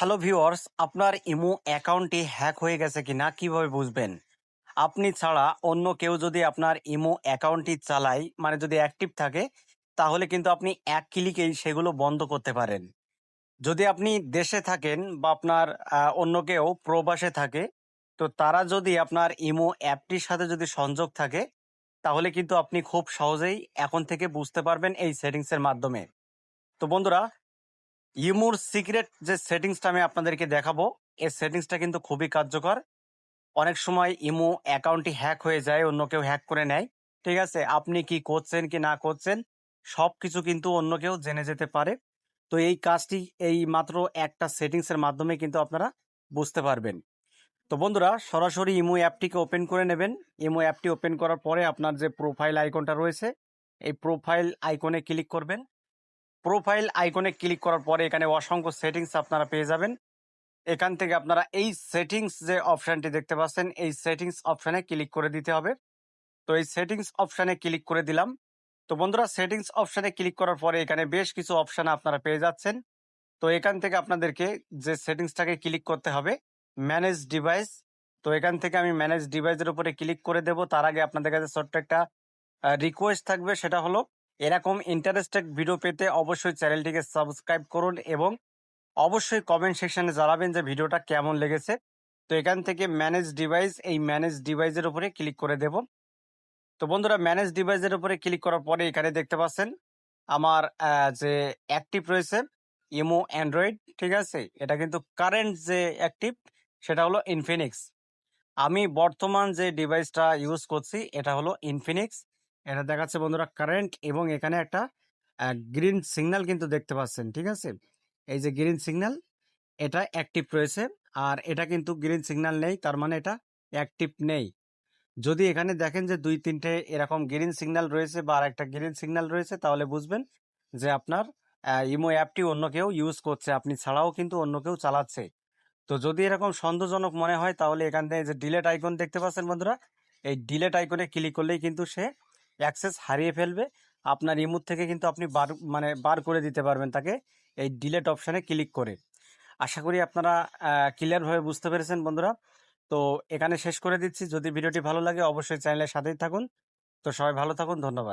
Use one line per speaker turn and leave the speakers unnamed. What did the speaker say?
Hello viewers আপনার imo অ্যাকাউন্টটি hack হয়ে গেছে কিনা কীভাবে বুঝবেন? আপনি ছাড়া অন্য কেউ যদি আপনার ইমো অ্যাকাউন্টটি চালায় মানে যদি অ্যাক্টিভ থাকে, তাহলে কিন্তু আপনি এক ক্লিকেই সেগুলো বন্ধ করতে পারেন। যদি আপনি দেশে থাকেন বা আপনার অন্য কেউ প্রবাসে থাকে, তো তারা যদি আপনার ইমো অ্যাপটির সাথে যদি সংযোগ থাকে, তাহলে কিন্তু আপনি খুব সহজেই এখন থেকে বুঝতে পারবেন এই সেটিংসের মাধ্যমে। তো বন্ধুরা ইমোর সিক্রেট যে সেটিংসটা আমি আপনাদেরকে দেখাবো এই সেটিংসটা কিন্তু খুবই কার্যকর। অনেক সময় ইমো অ্যাকাউন্টটি হ্যাক হয়ে যায়, অন্য কেউ হ্যাক করে নেয়। ঠিক আছে, আপনি কি করছেন কি না করছেন সব কিছু কিন্তু অন্য কেউ জেনে যেতে পারে। তো এই কাজটি এই মাত্র একটা সেটিংসের মাধ্যমে কিন্তু আপনারা বুঝতে পারবেন। তো বন্ধুরা, সরাসরি ইমো অ্যাপটিকে ওপেন করে নেবেন। ইমো অ্যাপটি ওপেন করার পরে আপনার যে প্রোফাইল আইকনটা রয়েছে, এই প্রোফাইল আইকনে ক্লিক করবেন। প্রোফাইল আইকনে ক্লিক করার পরে এখানে অসংখ্য সেটিংস আপনারা পেয়ে যাবেন। এখান থেকে আপনারা এই সেটিংস যে অপশানটি দেখতে পাচ্ছেন, এই সেটিংস অপশানে ক্লিক করে দিতে হবে। তো এই সেটিংস অপশানে ক্লিক করে দিলাম। তো বন্ধুরা সেটিংস অপশানে ক্লিক করার পরে এখানে বেশ কিছু অপশান আপনারা পেয়ে যাচ্ছেন। তো এখান থেকে আপনাদেরকে যে সেটিংসটাকে ক্লিক করতে হবে ম্যানেজ ডিভাইস তো এখান থেকে আমি ম্যানেজ ডিভাইসের উপরে ক্লিক করে দেব। তার আগে আপনাদের কাছে ছোট্ট একটা রিকোয়েস্ট থাকবে, সেটা হলো এরকম ইন্টারেস্টেড ভিডিও পেতে অবশ্যই চ্যানেলটিকে সাবস্ক্রাইব করুন এবং অবশ্যই কমেন্ট সেকশনে জানাবেন যে ভিডিওটা কেমন লেগেছে। তো এখান থেকে ম্যানেজ ডিভাইস এই ম্যানেজ ডিভাইসের উপরে ক্লিক করে দেব। তো বন্ধুরা ম্যানেজ ডিভাইসের উপরে ক্লিক করার পরে এখানে দেখতে পাচ্ছেন, আমার যে অ্যাক্টিভ রয়েছে, ইমো অ্যান্ড্রয়েড, ঠিক আছে? এটা কিন্তু কারেন্ট যে অ্যাক্টিভ সেটা হলো ইনফিনিক্স আমি বর্তমান যে ডিভাইসটা ইউজ করছি, এটা হলো ইনফিনিক্স এটা দেখাচ্ছে বন্ধুরা কারেন্ট এবং এখানে একটা গ্রিন সিগন্যাল কিন্তু দেখতে পাচ্ছেন, ঠিক আছে? এই যে গ্রিন সিগন্যাল এটা অ্যাক্টিভ রয়েছে আর এটা কিন্তু গ্রিন সিগন্যাল নেই, তার মানে এটা অ্যাক্টিভ নেই। যদি এখানে দেখেন যে দুই, তিনটে এরকম গ্রিন সিগন্যাল রয়েছে বা আর একটা গ্রিন সিগন্যাল রয়েছে, তাহলে বুঝবেন যে আপনার ইমো অ্যাপটি অন্য কেউ ইউজ করছে, আপনি ছাড়াও কিন্তু অন্য কেউ চালাচ্ছে। তো যদি এরকম সন্দেহজনক মনে হয়, তাহলে এখান থেকে যে ডিলেট আইকন দেখতে পাচ্ছেন বন্ধুরা, এই ডিলেট আইকনে ক্লিক করলেই কিন্তু সে অ্যাক্সেস হারিয়ে ফেলবে। আপনার ইমুর থেকে কিন্তু আপনি বার মানে বার করে দিতে পারবেন তাকে এই ডিলেট অপশানে ক্লিক করে। আশা করি আপনারা ক্লিয়ারভাবে বুঝতে পেরেছেন বন্ধুরা। তো এখানে শেষ করে দিচ্ছি। যদি ভিডিওটি ভালো লাগে অবশ্যই চ্যানেলের সাথেই থাকুন। তো সবাই ভালো থাকুন, ধন্যবাদ।